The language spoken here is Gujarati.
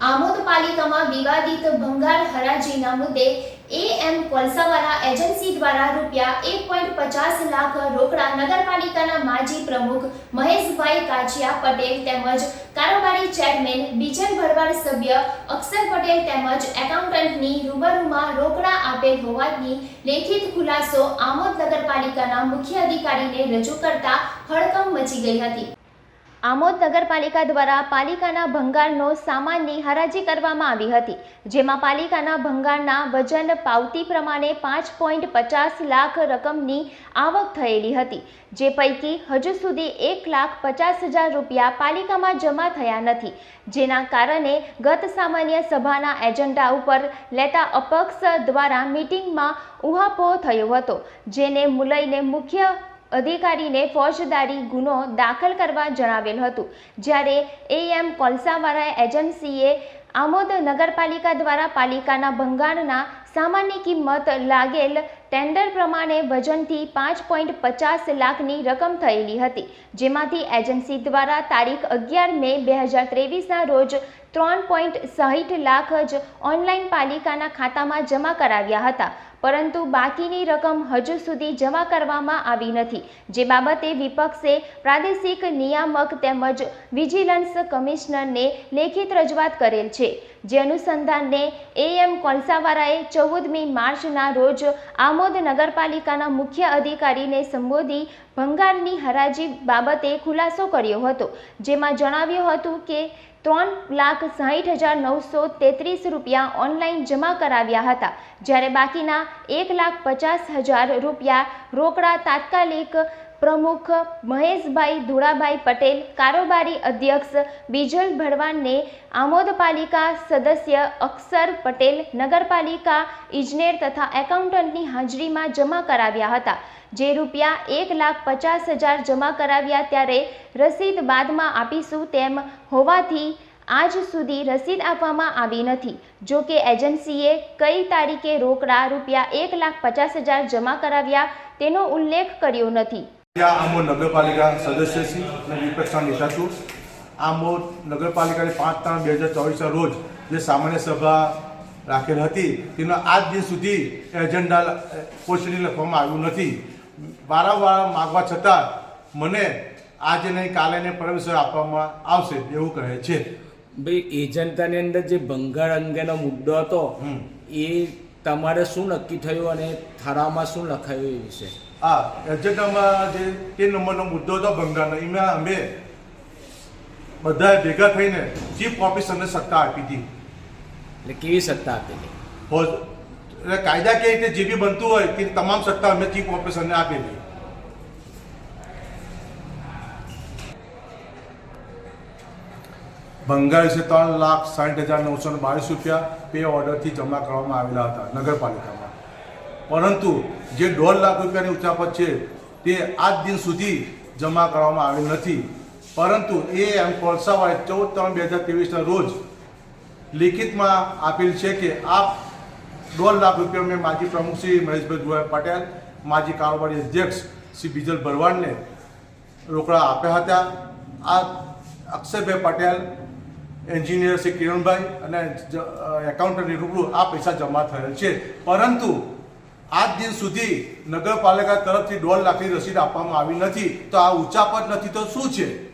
આમોદ પાલિકામાં વિવાદિત ભંગાર હરાજીના મુદ્દે એએમ કોલસાવાલા એજન્સી દ્વારા રૂપિયા એક પોઈન્ટ પચાસ લાખ રોકડા નગરપાલિકાના માજી પ્રમુખ મહેશભાઈ કાચિયા પટેલ તેમજ કારોબારી ચેરમેન બીજન ભરવાડ સભ્ય અક્ષર પટેલ તેમજ એકાઉન્ટન્ટની રૂબરૂમાં રોકડા આપેલ હોવાની લેખિત ખુલાસો આમોદ નગરપાલિકાના મુખ્ય અધિકારીને રજૂ કરતા હડકંપ મચી ગઈ હતી. આમોદ નગરપાલિકા દ્વારા પાલિકાના ભંગારનો સામાનની હરાજી કરવામાં આવી હતી, જેમાં પાલિકાના ભંગારના વજન પાવતી પ્રમાણે પાંચ પોઈન્ટ પચાસ લાખ રકમની આવક થયેલી હતી, જે પૈકી હજુ સુધી એક લાખ પચાસ હજાર રૂપિયા પાલિકામાં જમા થયા નથી, જેના કારણે ગત સામાન્ય સભાના એજન્ડા ઉપર લેતા અપક્ષ દ્વારા મીટિંગમાં ઉહાપોહ થયો હતો, જેને મુલઈને મુખ્ય અધિકારીને ફોજદારી ગુનો દાખલ કરવા જણાવેલ હતું. જ્યારે એએમ કોલસાવાળા એજન્સીએ આમોદ નગરપાલિકા દ્વારા પાલિકાના ભંગારના સામાન્ય કિંમત લાગેલ ટેન્ડર પ્રમાણે વજનથી પાંચ પોઈન્ટ પચાસ લાખની રકમ થયેલી હતી, જેમાંથી એજન્સી દ્વારા તારીખ અગિયાર મે બે હજાર ત્રેવીસના રોજ ત્રણ પોઈન્ટ સાહીઠ લાખ જ ઓનલાઈન પાલિકાના ખાતામાં જમા કરાવ્યા હતા. પરંતુ બાકીની રકમ હજુ સુધી જમા કરવામાં આવી નથી. જે બાબતે વિપક્ષે પ્રાદેશિક નિયામક તેમજ વિજિલન્સ કમિશનરને લેખિત રજૂઆત કરેલ છે. જે અનુસંધાનને એએમ કોલસાવાળાએ ચૌદમી માર્ચના રોજ આમોદ નગરપાલિકાના મુખ્ય અધિકારીને સંબોધી ભંગારની હરાજી બાબતે ખુલાસો કર્યો હતો. જેમાં જણાવ્યું હતું કે, ત્રણ લાખ સાહીઠ હજાર નવસો તેત્રીસ રૂપિયા ઓનલાઈન જમા કરાવ્યા હતા. જ્યારે બાકીના એક લાખ પચાસ હજાર રૂપિયા રોકડા તાત્કાલિક પ્રમુખ મહેશભાઈ ધુળાભાઈ પટેલ, કારોબારી અધ્યક્ષ બીજલ ભડવાનને આમોદ પાલિકા સદસ્ય અક્ષર પટેલ, નગરપાલિકા ઇજનેર તથા એકાઉન્ટન્ટની હાજરીમાં જમા કરાવ્યા હતા. જે રૂપિયા એક લાખ પચાસ હજાર જમા કરાવ્યા ત્યારે રસીદ બાદમાં આપીશું તેમ હોવાથી આજ સુધી રસીદ આપવામાં આવી નથી. જો કે એજન્સીએ કઈ તારીખે રોકડા રૂપિયા એક લાખ પચાસ હજાર જમા કરાવ્યા તેનો ઉલ્લેખ કર્યો નથી. આમોદ નગરપાલિકા સદસ્ય શ્રી અને વિપક્ષના નેતા છું. આમોદ નગરપાલિકાની પાંચ ત્રણ બે હજાર ચોવીસના રોજ જે સામાન્ય સભા રાખેલ હતી તેનો આજ દિન સુધી એજન્ડા પોસ્ટની લખવામાં આવ્યું નથી. વારંવાર માગવા છતાં મને આજે નહીં કાલે નહીં પરમેશ્વર આપવામાં આવશે એવું કહે છે. ભાઈ એજન્ટાની અંદર જે ભંગાર અંગેનો મુદ્દો હતો હમ. એ તમારે શું નક્કી થયું અને ઠરાવમાં શું લખાયું એ વિશે? હા એજન્ડામાં જે તે નંબરનો મુદ્દો હતો ભંગારનો એમાં અમે બધાએ ભેગા થઈને ચીફ ઓફિસરને સત્તા આપી હતી. એટલે કેવી સત્તા આપેલી? એટલે કાયદા કે રીતે જે બી બનતું હોય તે તમામ સત્તા અમે ચીફ ઓફિસરને આપેલી. ભંગાર છે ત્રણ લાખ સાઠ હજાર નવસો બાવીસ રૂપિયા પે ઓર્ડરથી જમા કરવામાં આવેલા હતા નગરપાલિકામાં. પરંતુ જે દોઢ લાખ રૂપિયાની ઉચાપત છે તે આજ દિન સુધી જમા કરવામાં આવેલ નથી. પરંતુ એ એમ કોલસાવાળે ચૌદ ત્રણ બે હજાર ત્રેવીસના રોજ લિખિતમાં આપેલ છે કે આ દોઢ લાખ રૂપિયા મેં માજી પ્રમુખ શ્રી મહેશભાઈ દુવાઈ પટેલ, માજી કારોબારી અધ્યક્ષ શ્રી બીજલ ભરવાડને રોકડા આપ્યા હતા. આ અક્ષયભાઈ પટેલ એન્જિનિયર શ્રી કિરણભાઈ અને એકાઉન્ટન્ટની રૂબરૂ આ પૈસા જમા થયેલ છે. પરંતુ આજ દિન સુધી નગરપાલિકા તરફથી દોઢ લાખની રસીદ આપવામાં આવી નથી. તો આ ઉચાપત નથી તો શું છે?